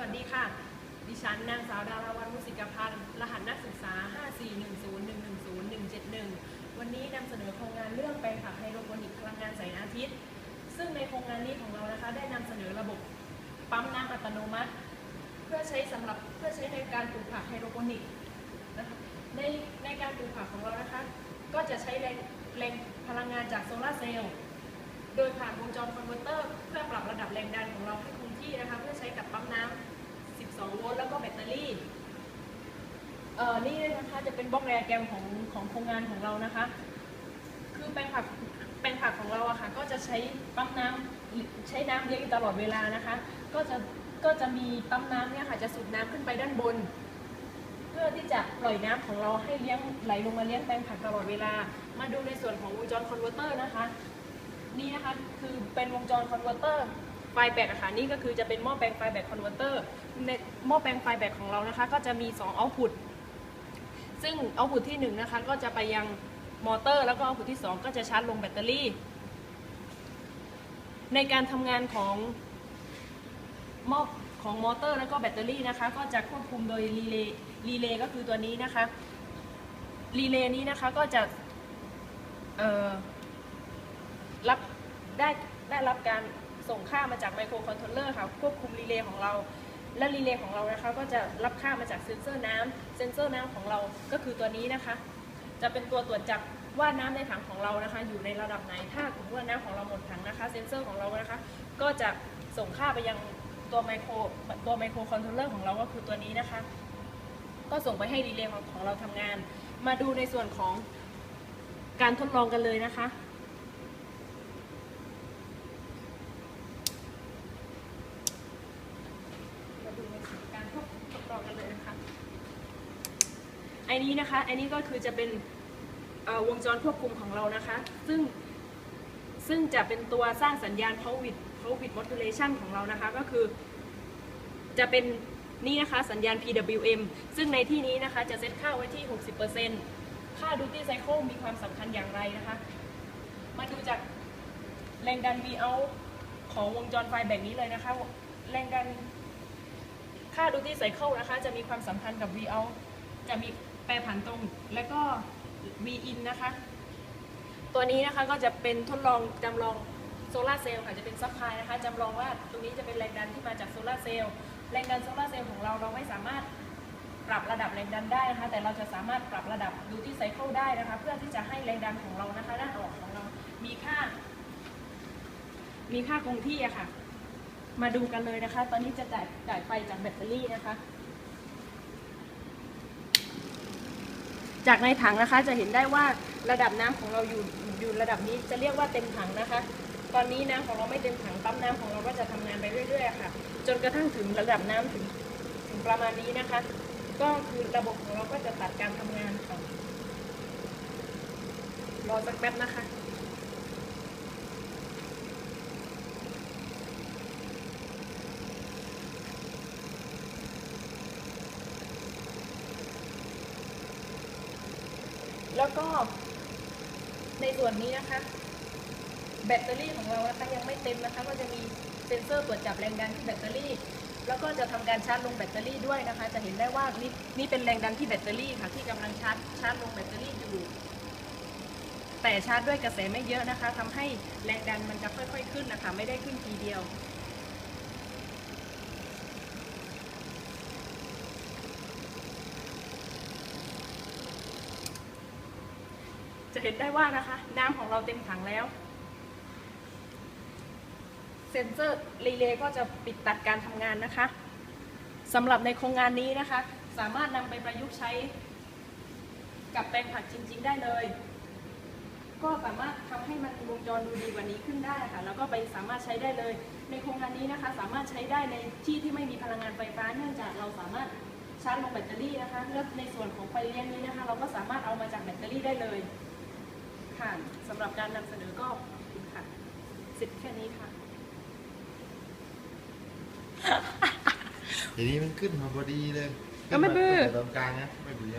วัสดีค่ะ ดิฉันนางสาวดาราวันมุสิกพันธ์รหัสนักศึกษา 54101101171 วันนี้นำเสนอโครงงานเรื่องแปลงผักไฮโดรโปนิกพลังงานแสงอาทิตย์ ซึ่งในโครงงานนี้ของเรานะคะ ได้นำเสนอระบบปั๊มน้ำอัตโนมัติ เพื่อใช้สำหรับเพื่อใช้ในการปลูกผักไฮโดรโปนิกนะคะในในการปลูกผักของเรานะคะ ก็จะใช้แรงแรงพลังงานจากโซลาร์เซลล์โดยผ่านวงจรคอนเวอร์เตอร์ เพื่อปรับระดับแรงดันของเราให้คงที่นะคะ เพื่อใช้กับปั๊มน้ำ 12 โวลต์แล้วก็แบตเตอรี่ เอ่อ นี่นะคะจะเป็นบล็อกไดอะแกรมของของโครงงานของเรานะคะ คือแปลงผักแปลงผักของเราอะค่ะ ก็จะใช้ปั๊มน้ำใช้น้ำเลี้ยงอยู่ตลอดเวลานะคะ ก็จะก็จะมีปั๊มน้ำเนี่ยค่ะ จะสูบน้ำขึ้นไปด้านบน เพื่อที่จะปล่อยน้ำของเราให้เลี้ยงไหลลงมาเลี้ยงแปลงผักตลอดเวลา มาดูในส่วนของวงจรคอนเวอร์เตอร์นะคะ นี่นะคะ คือเป็นวงจรคอนเวอร์เตอร์ ไฟแบตอะค่ะนี่ก็คือจะเป็นหม้อแปลงไฟแบตคอนเวอร์เตอร์ในหม้อแปลงไฟแบตของเรานะคะ ก็จะมี2เอาพุตซึ่งเอาพุตที่1นะคะก็จะไปยังมอเตอร์ แล้วก็เอาพุตที่ 2 ก็จะชาร์จลงแบตเตอรี่ ในการทำงานของหม้อของมอเตอร์แล้วก็แบตเตอรี่นะคะ ก็จะควบคุมโดยรีเลย์รีเลย์ก็คือตัวนี้นะคะรีเลย์นี้นะคะก็จะรับได้ได้รับการ ส่งค่ามาจากไมโครคอนโทรลเลอร์ค่ะควบคุมรีเลย์ของเรา และรีเลย์ของเรานะคะก็จะรับค่ามาจากเซ็นเซอร์น้ำเซ็นเซอร์น้ำของเราก็คือตัวนี้นะคะ จะเป็นตัวตรวจจับว่าน้ำในถังของเรานะคะ อยู่ในระดับไหนถ้าสมมติว่าน้ำของเราหมดถังนะคะ เซ็นเซอร์ของเรานะคะ ก็จะส่งค่าไปยังตัวไมโครตัวไมโครคอนโทรลเลอร์ของเราก็คือตัวนี้นะคะ ก็ส่งไปให้รีเลย์ของของเราทำงาน มาดูในส่วนของการทดลองกันเลยนะคะ มาดูในส่วนการทดทดลองกันเลยนะคะไอ้นี้นะคะไอ้นี้ก็คือจะเป็นวงจรควบคุมของเรานะคะ ซึ่งซึ่งจะเป็นตัวสร้างสัญญาณ power bit power bit modulation ของเรานะคะ ก็คือ จะเป็นนี่นะคะสัญญาณ PWM ซึ่งในที่นี้นะคะจะเซตค่าไว้ที่ 60%ค่า duty cycle มีความสำคัญอย่างไรนะคะ มาดูจากแรงดัน V out ของวงจรไฟแบบนี้เลยนะคะ แรงดันค่า duty cycle นะคะ จะมีความสัมพันธ์กับ V out จะมี แปรผันตรง และก็ V in นะคะ ตัวนี้นะคะก็จะเป็นทดลองจำลองโซลาเซลล์ค่ะจะเป็นซัพพลายนะคะจำลองว่าตรงนี้จะเป็นแรงดันที่มาจากโซลาเซลล์แรงดันโซลาเซลล์ของเราเราไม่สามารถปรับระดับแรงดันได้นะคะ แต่เราจะสามารถปรับระดับ duty cycle ได้นะคะ เพื่อที่จะให้แรงดันของเรานะคะด้านออกของเรามีค่า มีค่าคงที่อะค่ะ มาดูกันเลยนะคะ ตอนนี้จะจ่ายจ่ายไฟจากแบตเตอรี่นะคะ จากในถังนะคะจะเห็นได้ว่าระดับน้ำของเราอยู่อยู่ระดับนี้จะเรียกว่าเต็มถังนะคะ ตอนนี้น้ำของเราไม่เต็มถังปั๊มน้ำของเราก็จะทำงานไปเรื่อยๆค่ะ จนกระทั่งถึงระดับน้ำถึงถึงประมาณนี้นะคะ ก็คือระบบของเราก็จะตัดการทำงานค่ะรอสักแป๊บนะคะ แล้วก็ในส่วนนี้นะคะ แบตเตอรี่ของเรานะคะยังไม่เต็มนะคะ ก็จะมีเซ็นเซอร์ตรวจจับแรงดันที่แบตเตอรี่ แล้วก็จะทำการชาร์จลงแบตเตอรี่ด้วยนะคะ จะเห็นได้ว่านี่นี่เป็นแรงดันที่แบตเตอรี่ค่ะ ที่กำลังชาร์จชาร์จลงแบตเตอรี่อยู่ แต่ชาร์จด้วยกระแสไม่เยอะนะคะทำให้แรงดันมันจะค่อย ๆ ขึ้นนะคะ ไม่ได้ขึ้นทีเดียว จะเห็นได้ว่านะคะ น้ำของเราเต็มถังแล้ว เซ็นเซอร์รีเลย์ก็จะปิดตัดการทำงานนะคะสำหรับในโครงงานนี้นะคะ สามารถนำไปประยุกต์ใช้ กับแปลงผักจริง ๆ ได้เลย ก็สามารถทำให้มันวงจรดูดีกว่านี้ขึ้นได้ค่ะ แล้วก็ไปสามารถใช้ได้เลย ในโครงงานนี้นะคะ สามารถใช้ได้ในที่ที่ไม่มีพลังงานไฟฟ้า เนื่องจากเราสามารถชาร์จลงแบตเตอรี่นะคะ แล้วในส่วนของไฟเลี้ยงนี้นะคะ เราก็สามารถเอามาจากแบตเตอรี่ได้เลย ค่ะสำหรับการนำเสนอก็ขอบคุณค่ะเสร็จแค่นี้ค่ะ ทีนี้มันขึ้นมาพอดีเลยก็ไม่บื้อ ขึ้นาตรงกลางนะไม่บื้อ